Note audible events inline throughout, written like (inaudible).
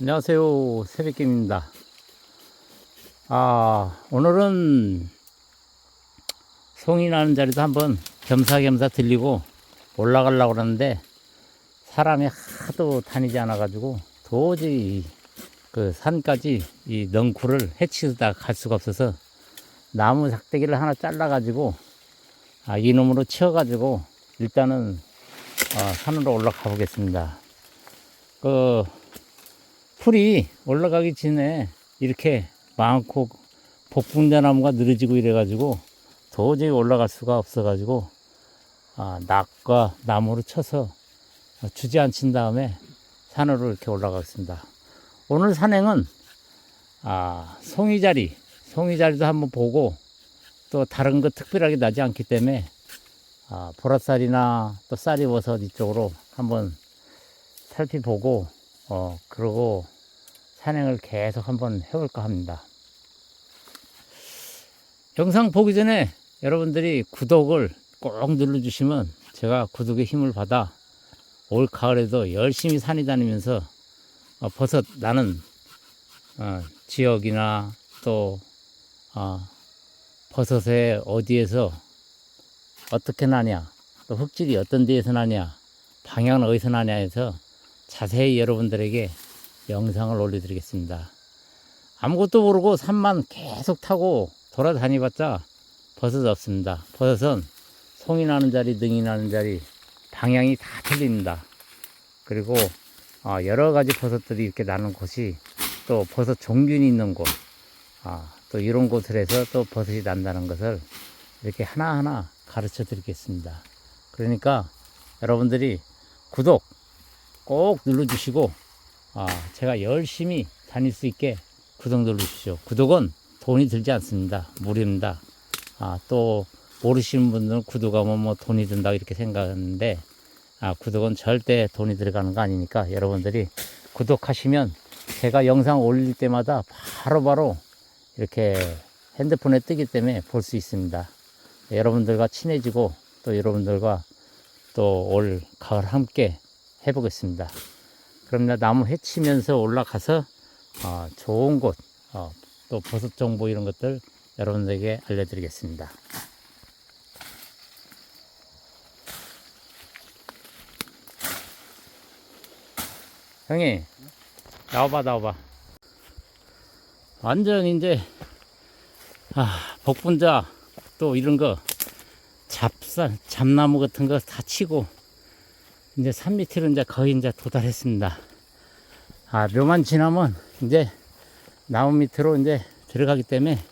안녕하세요. 새벽김입니다. 아, 오늘은 송이 나는 자리도 한번 겸사겸사 들리고 올라가려고 그러는데 사람이 하도 다니지 않아 가지고 도저히 그 산까지 이 넝쿨을 해치다 갈 수가 없어서 나무 작대기를 하나 잘라 가지고 아, 이놈으로 치워 가지고 일단은 어, 산으로 올라가 보겠습니다. 그 풀이 올라가기 전에 이렇게 많고 복분자나무가 늘어지고 이래가지고 도저히 올라갈 수가 없어가지고 아, 낙과 나무를 쳐서 주저앉힌 다음에 산으로 이렇게 올라가겠습니다. 오늘 산행은 아, 송이자리, 송이자리도 한번 보고 또 다른 거 특별하게 나지 않기 때문에 아, 보라쌀이나 또 쌀이 버섯 이쪽으로 한번 살펴보고 어 그러고 산행을 계속 한번 해볼까 합니다. 영상 보기 전에 여러분들이 구독을 꼭 눌러주시면 제가 구독의 힘을 받아 올 가을에도 열심히 산이 다니면서 어, 버섯 나는 어, 지역이나 또 어, 버섯에 어디에서 어떻게 나냐 또 흙질이 어떤 데에서 나냐 방향은 어디서 나냐 해서 자세히 여러분들에게 영상을 올려드리겠습니다. 아무것도 모르고 산만 계속 타고 돌아다니봤자 버섯 없습니다. 버섯은 송이 나는 자리, 능이 나는 자리, 방향이 다 틀립니다. 그리고 어, 여러 가지 버섯들이 이렇게 나는 곳이 또 버섯 종균이 있는 곳, 아, 또 이런 곳을 해서 또 버섯이 난다는 것을 이렇게 하나하나 가르쳐 드리겠습니다. 그러니까 여러분들이 구독 꼭 눌러주시고 아, 제가 열심히 다닐 수 있게 구독 눌러주십시오. 구독은 돈이 들지 않습니다. 무료입니다. 아, 또 모르시는 분들은 구독하면 뭐 돈이 든다 이렇게 생각하는데 아, 구독은 절대 돈이 들어가는 거 아니니까 여러분들이 구독하시면 제가 영상 올릴 때마다 바로바로 이렇게 핸드폰에 뜨기 때문에 볼 수 있습니다. 여러분들과 친해지고 또 여러분들과 또 올 가을 함께 해보겠습니다. 그럼 나 나무 해치면서 올라가서 어, 좋은 곳, 어, 또 버섯 정보 이런 것들 여러분들에게 알려드리겠습니다. 형이 나와봐 나와봐 완전 이제 아 복분자 또 이런 거 잡쌀 잡나무 같은 거 다 치고 이제 산 밑으로 이제 거의 이제 도달했습니다. 아, 묘만 지나면 이제 나무 밑으로 이제 들어가기 때문에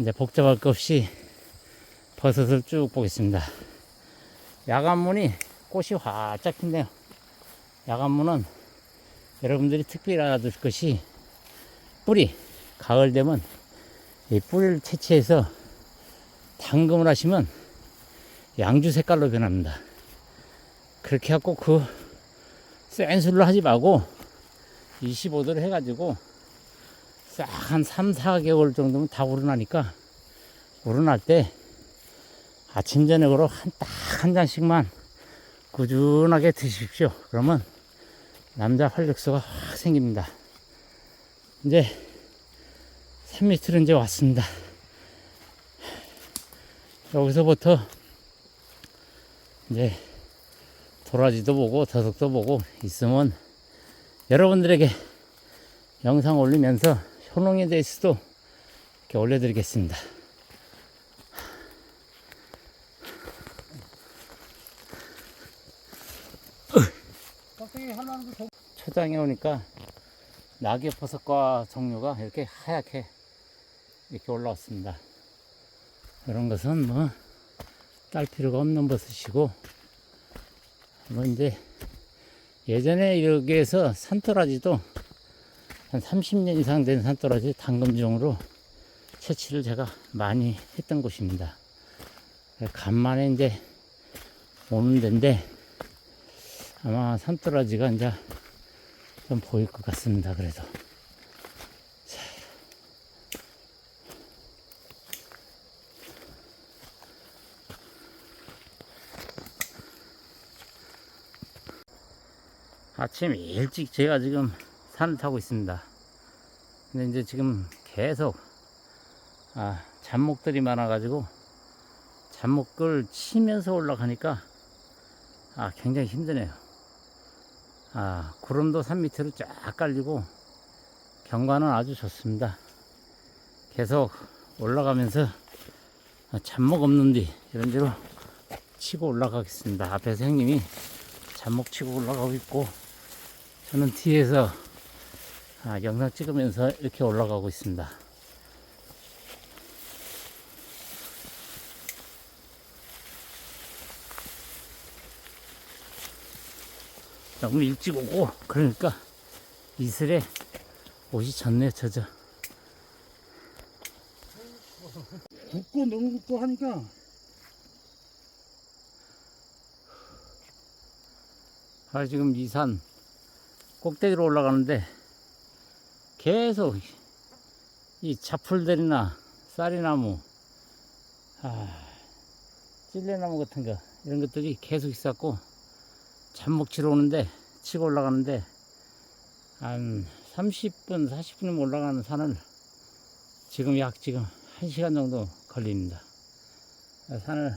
이제 복잡할 것 없이 버섯을 쭉 보겠습니다. 야간문이 꽃이 활짝 핀네요. 야간문은 여러분들이 특별히 알아둘 것이 뿌리, 가을 되면 이 뿌리를 채취해서 당금을 하시면 양주 색깔로 변합니다. 그렇게 하고 그 센 술로 하지 말고 25도를 해가지고 싹 한 3, 4개월 정도면 다 우러나니까 우러날 때 아침 저녁으로 한 딱한 잔씩만 꾸준하게 드십시오. 그러면 남자 활력소가 확 생깁니다. 이제 3m를 이제 왔습니다. 여기서부터 이제 도라지도 보고 더덕도 보고 있으면 여러분들에게 영상 올리면서 효능에 대해서도 이렇게 올려드리겠습니다. 초장에 오니까 낙엽 버섯과 종류가 이렇게 하얗게 이렇게 올라왔습니다. 이런 것은 뭐 딸 필요가 없는 버섯이고 뭐 이제 예전에 여기에서 산도라지도 한 30년 이상 된 산도라지 당금종으로 채취를 제가 많이 했던 곳입니다. 간만에 이제 오는 데인데 아마 산도라지가 이제 좀 보일 것 같습니다. 그래도. 아침 일찍 제가 지금 산을 타고 있습니다. 근데 이제 지금 계속 아, 잡목들이 많아가지고 잡목을 치면서 올라가니까 아, 굉장히 힘드네요. 아, 구름도 산 밑으로 쫙 깔리고 경관은 아주 좋습니다. 계속 올라가면서 아, 잡목 없는데 이런 데로 치고 올라가겠습니다. 앞에서 형님이 잡목 치고 올라가고 있고 저는 뒤에서 아, 영상 찍으면서 이렇게 올라가고 있습니다. 너무 일찍 오고 그러니까 이슬에 옷이 젖네 젖어. 굽고 너무 굽고 하니까 아, 지금 이산 꼭대기로 올라가는데 계속 이 자풀들이나 쌀이나무, 아, 찔레나무 같은 거 이런 것들이 계속 있었고 잡목 치러 오는데 치고 올라가는데 한 30분, 40분이면 올라가는 산을 지금 약 지금 1시간 정도 걸립니다. 산을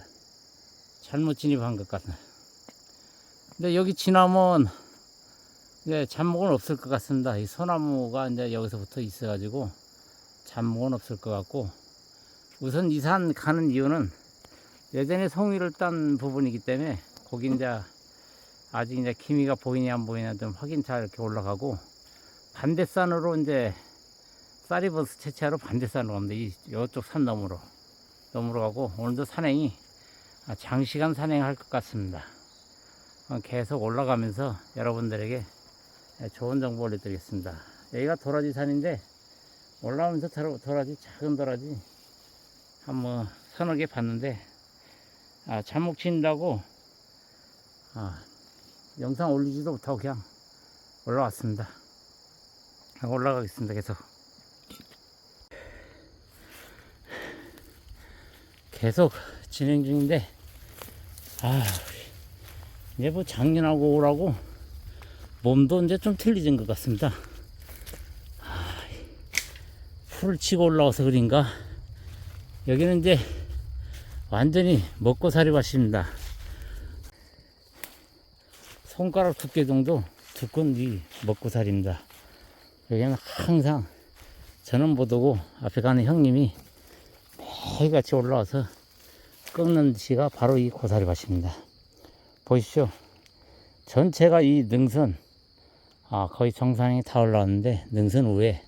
잘못 진입한 것 같아요. 근데 여기 지나면 이제 잡목은 없을 것 같습니다. 이 소나무가 이제 여기서부터 있어가지고 잡목은 없을 것 같고 우선 이 산 가는 이유는 예전에 송이를 딴 부분이기 때문에 거기 이제 아직 이제 기미가 보이냐 안 보이냐 좀 확인차 이렇게 올라가고 반대산으로 이제 쌀이버스 채취하러 반대산으로 갑니다. 이 이쪽 산 너머로 너머로 가고 오늘도 산행이 아, 장시간 산행할 것 같습니다. 어, 계속 올라가면서 여러분들에게 예, 좋은 정보 올려드리겠습니다. 여기가 도라지 산인데 올라오면서 도라- 도라지 작은 도라지 한번 서너 개 봤는데 아, 잠목 친다고 아, 영상 올리지도 못하고 그냥 올라왔습니다. 올라가겠습니다. 계속 계속 진행 중인데 아 이제 뭐 작년하고 오라고 몸도 이제 좀 틀리진 것 같습니다. 아, 풀을 치고 올라와서 그런가 여기는 이제 완전히 먹고 살이 맛입니다. 손가락 두께 정도 두꺼운 이 먹고 살입니다. 여기는 항상 저는 못 오고 앞에 가는 형님이 매일 같이 올라와서 꺾는 지가 바로 이 고사리 밭입니다. 보십시오. 전체가 이 능선, 아, 거의 정상에 다 올라왔는데, 능선 위에,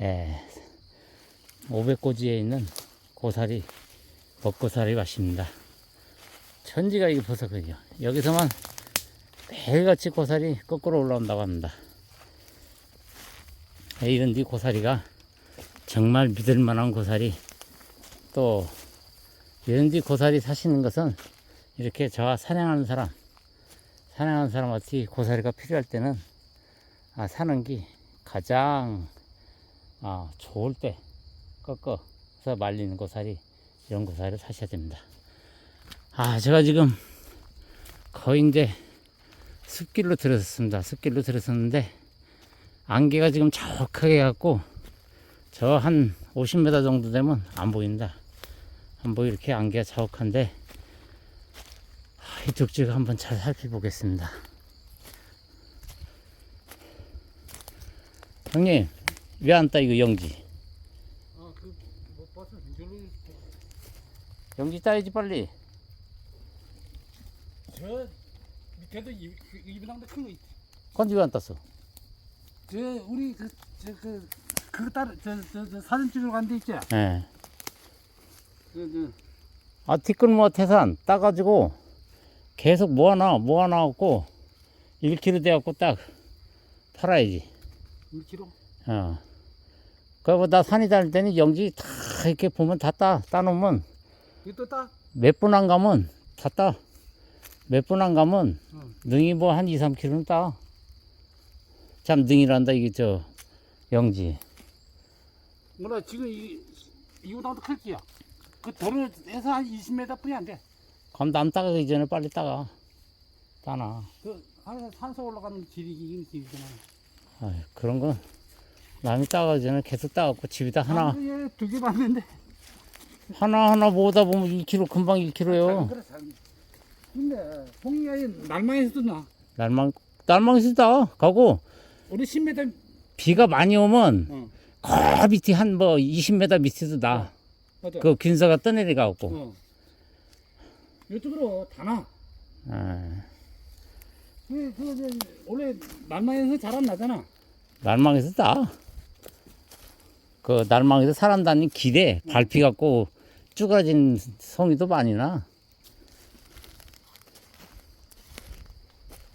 에, 500고지에 있는 고사리, 먹고사리 밭입니다. 천지가 이게 보석이죠. 여기서만 매일같이 고사리 거꾸로 올라온다고 합니다. 에, 이런 이 고사리가 정말 믿을 만한 고사리, 또, 이런 데 고사리 사시는 것은 이렇게 저와 사냥하는 사람, 사냥하는 사람한테 고사리가 필요할 때는 아, 사는 게 가장 아, 좋을 때 꺾어서 말리는 고사리, 이런 고사리를 사셔야 됩니다. 아, 제가 지금 거의 이제 숲길로 들어섰습니다. 숲길로 들어섰는데 안개가 지금 자욱하게 갖고 저 한 50m 정도 되면 안 보인다. 안 보이 이렇게 안개가 자욱한데 아, 이 둑지가 한번 잘 살펴보겠습니다. 형님 왜 안 따 이거 영지? 아 그못 봐서 별로 영지 따야지 빨리. 저 밑에도 이- 그 이분당도 큰거 있지 건지 왜 안 땄어? 저 우리 그저그 그거 따라 저저 저 사진 찍으러 간 데 있지 예. 그그 아 티끌모아 태산 따가지고 계속 모아놔 모아놔갖고 1kg 돼갖고 딱 팔아야지. 1kg 어. 그리고 나 산이 다닐 때는 영지 다 이렇게 보면 다 따, 따놓으면 이거 또 따? 몇 분 안 가면 다 따. 몇 분 안 가면 응. 능이 뭐 한 2, 3kg는 따. 참 능이란다 이게 저 영지. 뭐라 지금 이 이거당도 클지야 그 도로에서 한 20m 뿐이 안돼그 그럼 남 따가기 전에 빨리 따가. 따나. 그, 하늘 산소 올라가는 길이 긴 길이잖아 아유, 그런 건 남이 전에 계속 따갖고 집에다 하나 두개 봤는데. 하나 하나 모으다 보면 1kg 금방 1kg요. 그래, 잘. 근데 홍이가 날망에서도 나. 날망 날망에서 따 가고 우리 10m. 비가 많이 오면 어. 거 밑에 한 뭐 20m 밑에도 나. 맞아. 그 균사가 떠내려 가고. 어. 이쪽으로 다 나. 아, 그, 그, 그, 원래 날망에서 잘안 나잖아. 날망에서 따. 그 날망에서 사람 다니는 길에 밟히 갖고 쭈그러진 송이도 많이 나.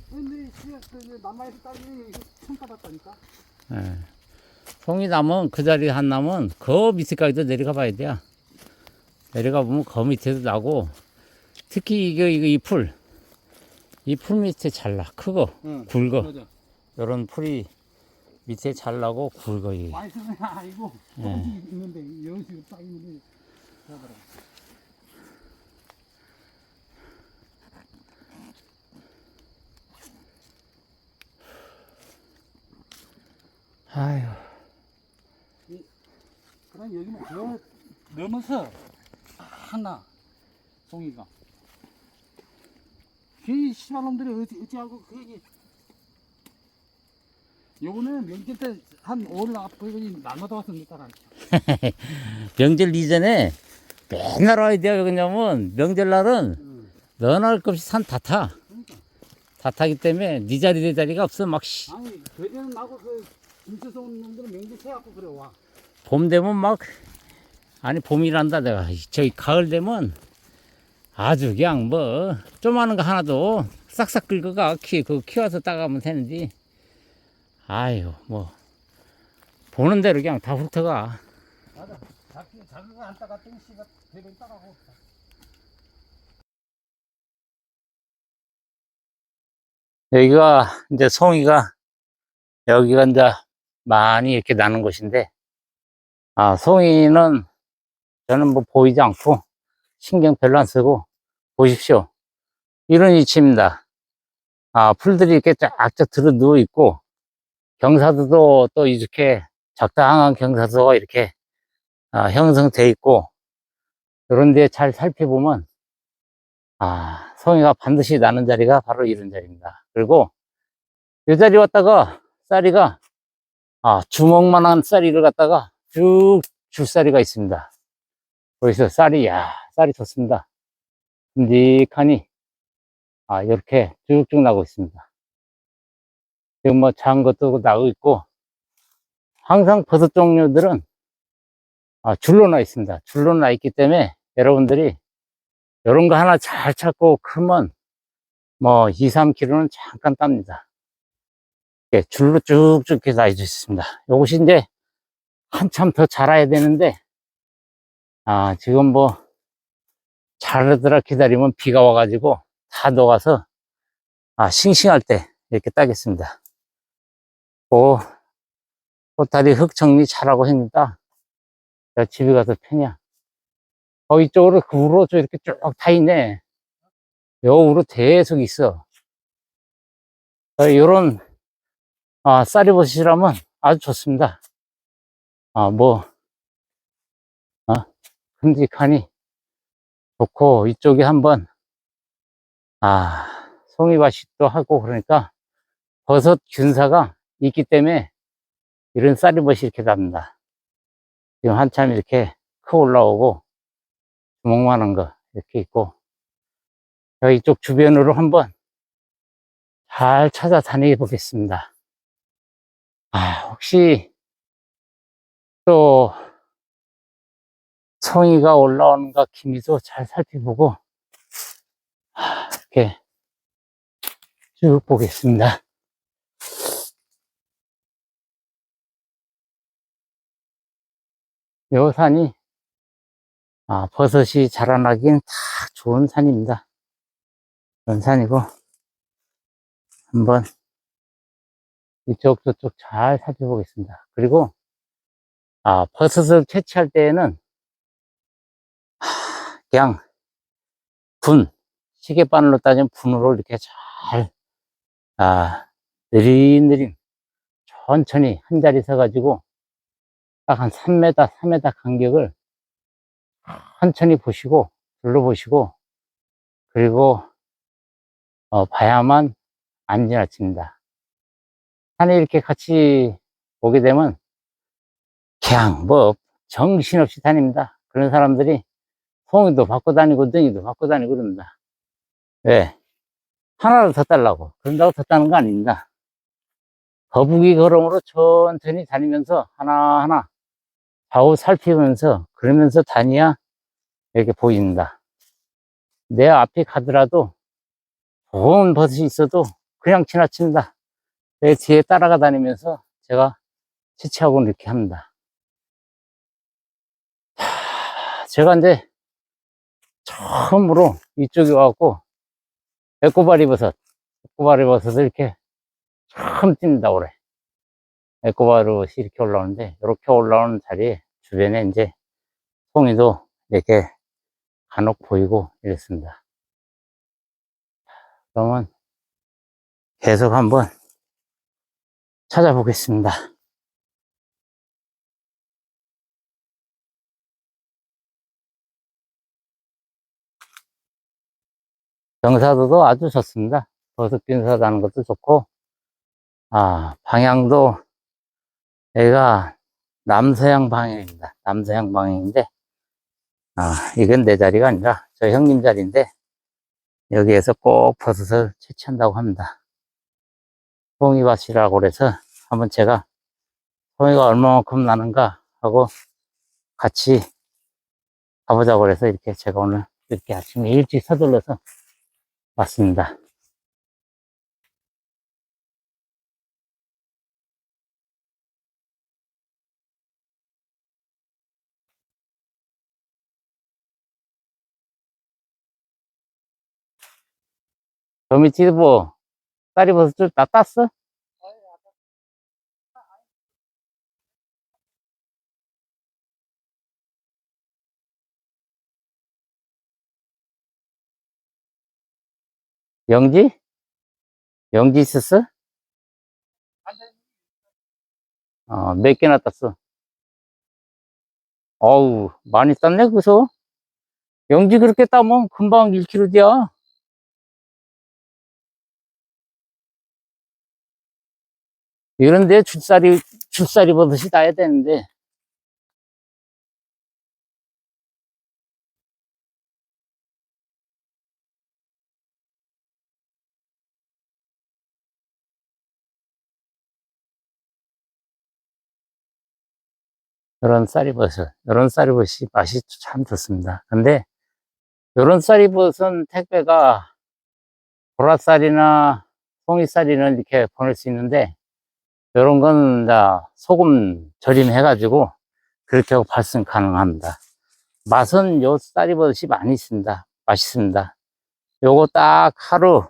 근데 그, 따지면 이거 처음 받았다니까. 예. 송이 나면 그 자리에 한 나면 그 밑에까지도 내려가 봐야 돼. 내려가 보면 그 밑에도 나고 특히 이거 이거 이 풀. 이 풀 밑에 잘 나. 크고 응. 굵어. 맞아. 이런 풀이 밑에 잘 나고 굵어 이게. 아이고. 예. 조금씩 있는데 식으로 딱 있는데. 잡아라. 아유. 그럼 여기는 더 넘어서 하나 송이가. 이 씨발놈들이 어찌 어찌하고 그 얘기. 요거는 명절 때 한 5일 앞으로 날마다 와서 넣다가 (laughs) 명절 이전에 맨날 와야 돼요. 왜냐면 명절날은 응. 너나 할것 없이 산 다 타. 그러니까. 다 타기 때문에 네 자리 내 자리가 없어. 막 씨. 아니 그전에 나고 그 김치서 온 놈들은 명절 세갖고 그래 와. 봄 되면 막 아니 봄이란다 내가 저기 가을 되면 아주 그냥 뭐 좀하는 거 하나도 싹싹 긁어가 키 그 키워서 따가면 되는데 아유 뭐 보는 대로 그냥 다 훑어가 맞아. 자기 자기가 안 따갔더니 씨가 대변 따가고. 여기가 이제 송이가 여기가 이제 많이 이렇게 나는 곳인데 아 송이는 저는 뭐 보이지 않고 신경 별로 안 쓰고 보십시오. 이런 위치입니다. 아 풀들이 이렇게 쫙쫙 들어 누워 있고 경사도도 또 이렇게 적당한 경사도가 이렇게 아, 형성돼 있고 이런 데 잘 살펴보면 아 송이가 반드시 나는 자리가 바로 이런 자리입니다. 그리고 이 자리 왔다가 쌀이가 아 주먹만한 쌀이를 갖다가 쭉 줄쌀이가 있습니다. 거기서 쌀이 야 쌀이 좋습니다. 듬직하니 아 이렇게 쭉쭉 나고 있습니다. 지금 뭐 작은 것도 나고 있고 항상 버섯 종류들은 아, 줄로 나 있습니다. 줄로 나 있기 때문에 여러분들이 이런 거 하나 잘 찾고 크면 뭐 2, 3kg는 잠깐 땁니다. 이렇게 줄로 쭉쭉 이렇게 나 있습니다. 요것이 이제 한참 더 자라야 되는데 아 지금 뭐 자르더라 기다리면 비가 와가지고 다 녹아서 아 싱싱할 때 이렇게 따겠습니다. 오 꽃다리 흙 정리 잘하고 생겼다? 야 집에 가서 패냐? 어 이쪽으로 그 우로 저 이렇게 쭉 다 있네. 요 우로 계속 있어. 어, 요런 아 쌀이버섯이라면 아주 좋습니다. 아, 뭐, 어, 큼직하니 좋고, 이쪽에 한번, 아, 송이밭이도 하고 그러니까 버섯 균사가 있기 때문에 이런 쌀이벗이 이렇게 납니다. 지금 한참 이렇게 커 올라오고, 주먹만한 거 이렇게 있고, 여기 이쪽 주변으로 한번 잘 찾아다니 보겠습니다. 아, 혹시 또 성이가 올라오는가 기미도 잘 살펴보고 하, 이렇게 쭉 보겠습니다. 요 산이 아, 버섯이 자라나긴 다 좋은 산입니다. 그런 산이고 한번 이쪽 저쪽 잘 살펴보겠습니다. 그리고 아, 버섯을 채취할 때에는 하, 그냥 분, 시계바늘로 따지면 분으로 이렇게 잘, 아, 느릿느릿 천천히 한 자리 서가지고 딱 한 3m, 3m 간격을 천천히 보시고 둘러보시고 그리고 어, 봐야만 안 지나칩니다. 산에 이렇게 같이 오게 되면 그냥 뭐 정신없이 다닙니다. 그런 사람들이 송이도 받고 다니고 등이도 받고 다니고 그럽니다. 왜? 하나를 더 달라고. 그런다고 더 따는 거 아닙니다. 거북이 걸음으로 천천히 다니면서 하나하나 좌우 살피면서 그러면서 다니야 이렇게 보입니다. 내 앞에 가더라도 좋은 버섯이 있어도 그냥 지나친다. 내 뒤에 따라가 다니면서 제가 채취하고 이렇게 합니다. 하, 제가 이제 처음으로 이쪽에 와갖고 에코바리 버섯, 에코바리 버섯을 이렇게 처음 뗍니다, 올해. 에코바리 버섯이 이렇게 올라오는데, 이렇게 올라오는 자리에 주변에 이제 송이도 이렇게 간혹 보이고 이랬습니다. 그러면 계속 한번 찾아보겠습니다. 경사도도 아주 좋습니다. 버섯 빈사 나는 것도 좋고, 아, 방향도 여기가 남서양 방향입니다. 남서양 방향인데, 아, 이건 내 자리가 아니라 저 형님 자리인데, 여기에서 꼭 버섯을 채취한다고 합니다. 송이밭이라고 그래서 한번 제가 송이가 얼마만큼 나는가 하고 같이 가보자고 그래서 이렇게 제가 오늘 이렇게 아침에 일찍 서둘러서 왔습니다. 저 밑에 뭐 쌀이버섯을 다 땄어? 영지? 영지 있었어? 어, 몇 개나 땄어? 어우, 많이 땄네, 그서? 영지 그렇게 따면 금방 1kg 돼야. 이런데 줄살이, 줄살이 버섯이 따야 되는데. 이런 쌀이버섯, 이런 쌀이버섯이 맛이 참 좋습니다. 근데, 이런 쌀이버섯은 택배가 보라쌀이나 송이쌀이는 이렇게 보낼 수 있는데, 이런 건, 다 소금 절임해가지고, 그렇게 하고 발송 가능합니다. 맛은 요 쌀이버섯이 많이 있습니다. 맛있습니다. 요거 딱 하루,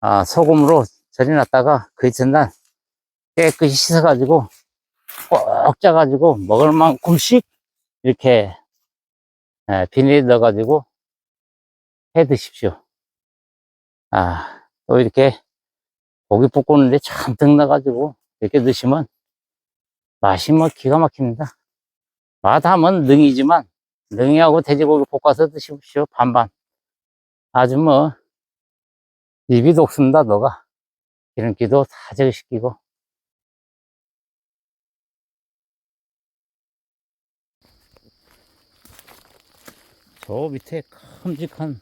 아, 소금으로 절여놨다가, 그 이튿날 깨끗이 씻어가지고, 꼭 짜가지고 먹을 만큼씩 이렇게 예, 비닐에 넣어가지고 해 드십시오. 아, 또 이렇게 고기 볶고는데 잔뜩 넣어가지고 이렇게 드시면 맛이 뭐 기가 막힙니다. 맛하면 능이지만 능이하고 돼지고기 볶아서 드십시오. 반반. 아주 뭐 입이 녹습니다. 너가 기름기도 다 제거시키고 저 밑에 큼직한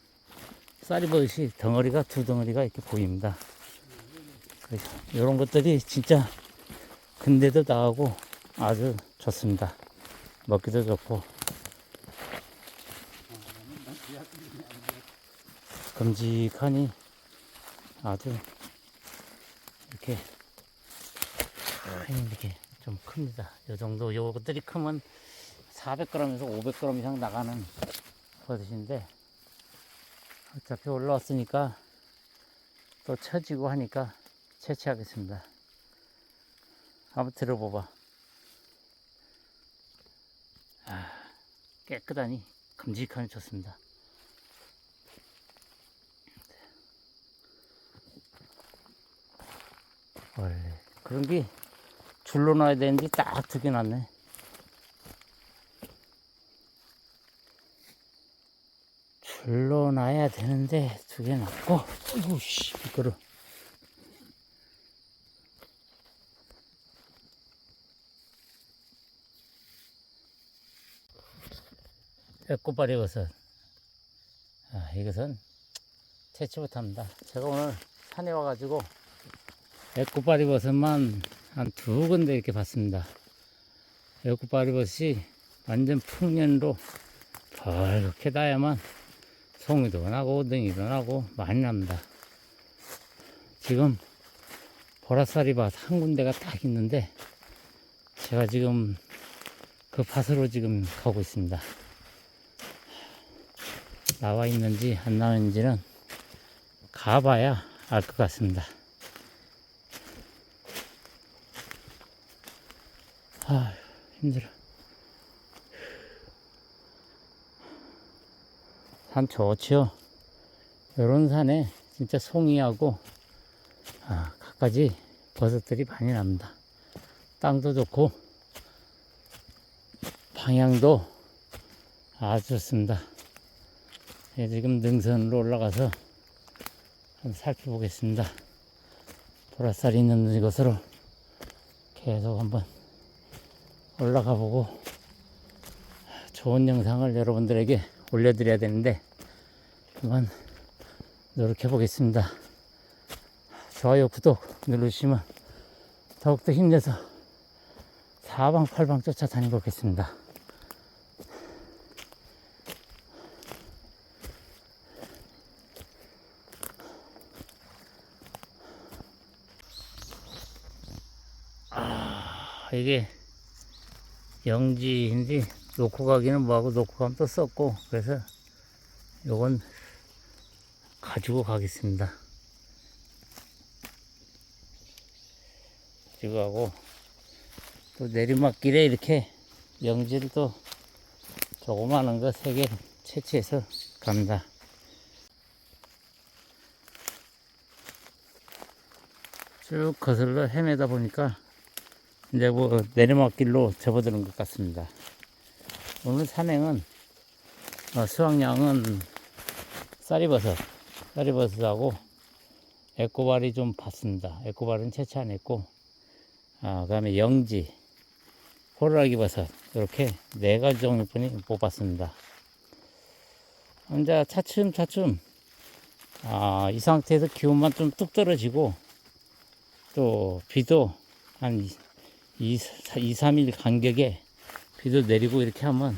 쌀이버섯이 덩어리가 두 덩어리가 이렇게 보입니다. 이런 것들이 진짜 근데도 나하고 아주 좋습니다. 먹기도 좋고 큼직하니 아주 이렇게 큰 이렇게 좀 큽니다. 이 정도 요것들이 크면 400g에서 500g 이상 나가는 버릇인데 어차피 올라왔으니까 또 처지고 하니까 채취하겠습니다. 한번 들어봐봐. 아, 깨끗하니 큼직하니 좋습니다. 원래 그런 게 줄로 놔야 되는데 딱 두개 놨네. 줄로 놔야 되는데 두 개 놨고, 어이구, 씨, 미끄러. 배꼽발이 버섯. 아, 이것은 채취 못합니다. 제가 오늘 산에 와가지고 배꼽발이 버섯만 한 두 군데 이렇게 봤습니다. 배꼽발이 버섯이 완전 풍년으로 벌겋게 나야만 송이도 나고 오등이도 나고 많이 납니다. 지금 보라쌀이 밭 한 군데가 딱 있는데 제가 지금 그 밭으로 지금 가고 있습니다. 나와 있는지 안 나와 있는지는 가봐야 알 것 같습니다. 아 힘들어. 산 좋지요. 요런 산에 진짜 송이하고 아, 갖가지 버섯들이 많이 납니다. 땅도 좋고 방향도 아주 좋습니다. 예, 지금 능선으로 올라가서 한번 살펴보겠습니다. 보라살이 있는 곳으로 계속 한번 올라가 보고 좋은 영상을 여러분들에게 올려드려야 되는데 한번 노력해 보겠습니다. 좋아요, 구독 누르시면 더욱더 힘내서 사방팔방 쫓아다니보겠습니다. 아, 이게 영지인데 놓고 가기는 뭐하고 놓고 가면 또 썼고 그래서 요건 가지고 가겠습니다. 가지고 가고 또 내리막길에 이렇게 또 조그마한 거 세 개 채취해서 갑니다. 쭉 거슬러 헤매다 보니까 이제 뭐 내리막길로 접어드는 것 같습니다. 오늘 산행은 어, 수확량은 쌀이버섯, 쌀이버섯하고 에코발이 좀 봤습니다. 에코발은 채취 안 했고, 아, 그 다음에 영지, 호루라기 버섯, 이렇게 네 가지 종류뿐이 못 봤습니다. 이제 차츰차츰, 아, 이 상태에서 기온만 좀 뚝 떨어지고, 또 비도 한 2, 2, 3일 간격에 비도 내리고 이렇게 하면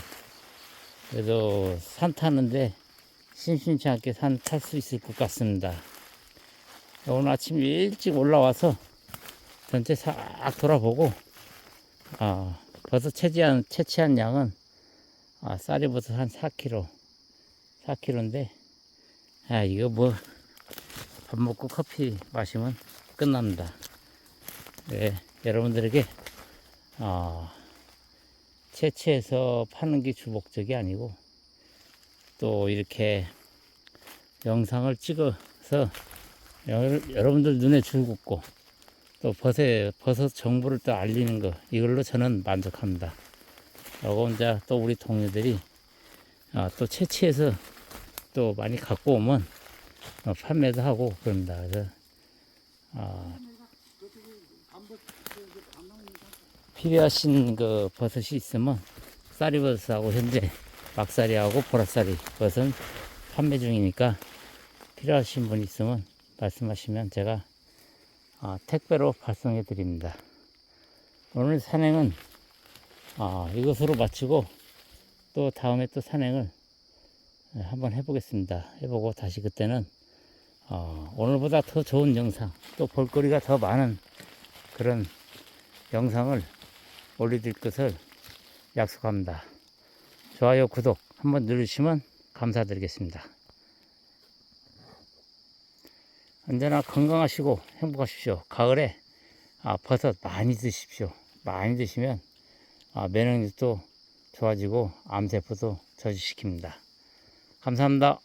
그래도 산 타는데 심심치 않게 산 탈 수 있을 것 같습니다. 오늘 아침 일찍 올라와서 전체 싹 돌아보고 아, 버섯 채취한, 채취한 양은 아, 쌀이 버섯 한 4kg 4kg인데 아 이거 뭐 밥 먹고 커피 마시면 끝납니다. 네, 여러분들에게 아, 채취해서 파는 게 주 목적이 아니고 또 이렇게 영상을 찍어서 여- 여러분들 눈에 즐겁고 또 버섯, 버섯 정보를 또 알리는 거 이걸로 저는 만족합니다. 요거 이제 또 우리 동료들이 아, 또 채취해서 또 많이 갖고 오면 어, 판매도 하고 그럽니다. 그래서 아, 필요하신 그 버섯이 있으면 쌀이 버섯하고 현재 막살이하고 보라쌀이 버섯은 판매 중이니까 필요하신 분 있으면 말씀하시면 제가 아, 택배로 발송해 드립니다. 오늘 산행은 아, 이것으로 마치고 또 다음에 또 산행을 네, 한번 해보겠습니다. 해보고 다시 그때는 어, 오늘보다 더 좋은 영상 또 볼거리가 더 많은 그런 영상을 올려드릴 것을 약속합니다. 좋아요, 구독 한번 누르시면 감사드리겠습니다. 언제나 건강하시고 행복하십시오. 가을에 아, 버섯 많이 드십시오. 많이 드시면 아, 면역력도 좋아지고 암세포도 저지시킵니다. 감사합니다.